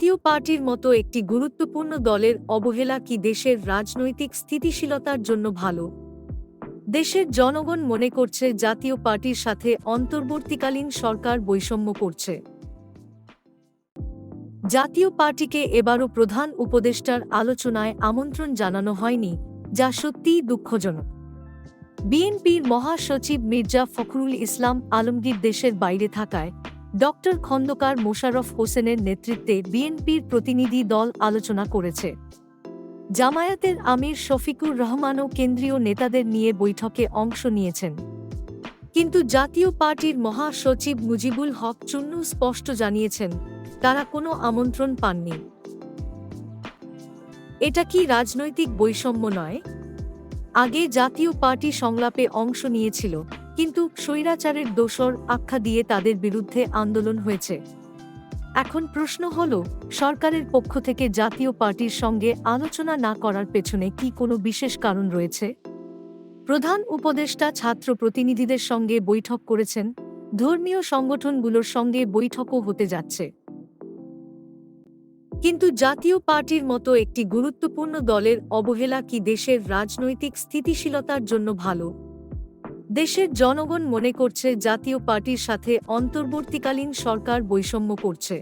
জাতীয় পার্টির মতো একটি গুরুত্বপূর্ণ দলের অবহেলা কি দেশের রাজনৈতিক স্থিতিশীলতার জন্য ভালো? দেশের জনগণ মনে করছে জাতীয় পার্টির সাথে অন্তর্বর্তীকালীন সরকার বৈষম্য করছে। জাতীয় পার্টিকে এবারও প্রধান উপদেষ্টার আলোচনায় আমন্ত্রণ জানানো হয়নি, যা সত্যিই দুঃখজনক। বিএনপির মহাসচিব মির্জা ফখরুল ইসলাম আলমগীর দেশের বাইরে থাকায় ডক্টর খন্দকার মোশাররফ হোসেনের নেতৃত্বে বিএনপির প্রতিনিধি দল আলোচনা করেছে। জামায়াতের আমির শফিকুর রহমানও কেন্দ্রীয় নেতাদের নিয়ে বৈঠকে অংশ নিয়েছেন। কিন্তু জাতীয় পার্টির মহাসচিব মুজিবুল হক চুন্নু স্পষ্ট জানিয়েছেন, তারা কোনো আমন্ত্রণ পাননি। এটা কি রাজনৈতিক বৈষম্য নয়? আগে জাতীয় পার্টি সংলাপে অংশ নিয়েছিল। কিন্তু স্বৈরাচারের দোসর আখ্যা দিয়ে তাদের বিরুদ্ধে আন্দোলন হয়েছে। এখন প্রশ্ন হল, সরকারের পক্ষ থেকে জাতীয় পার্টির সঙ্গে আলোচনা না করার পেছনে কি কোনো বিশেষ কারণ রয়েছে? প্রধান উপদেষ্টা ছাত্র প্রতিনিধিদের সঙ্গে বৈঠক করেছেন, ধর্মীয় সংগঠনগুলোর সঙ্গে বৈঠকও হতে যাচ্ছে। কিন্তু জাতীয় পার্টির মতো একটি গুরুত্বপূর্ণ দলের অবহেলা কি দেশের রাজনৈতিক স্থিতিশীলতার জন্য ভালো? দেশের জনগণ মনে করছে জাতীয় পার্টির সাথে অন্তর্বর্তীকালীন সরকার বৈষম্য করছে।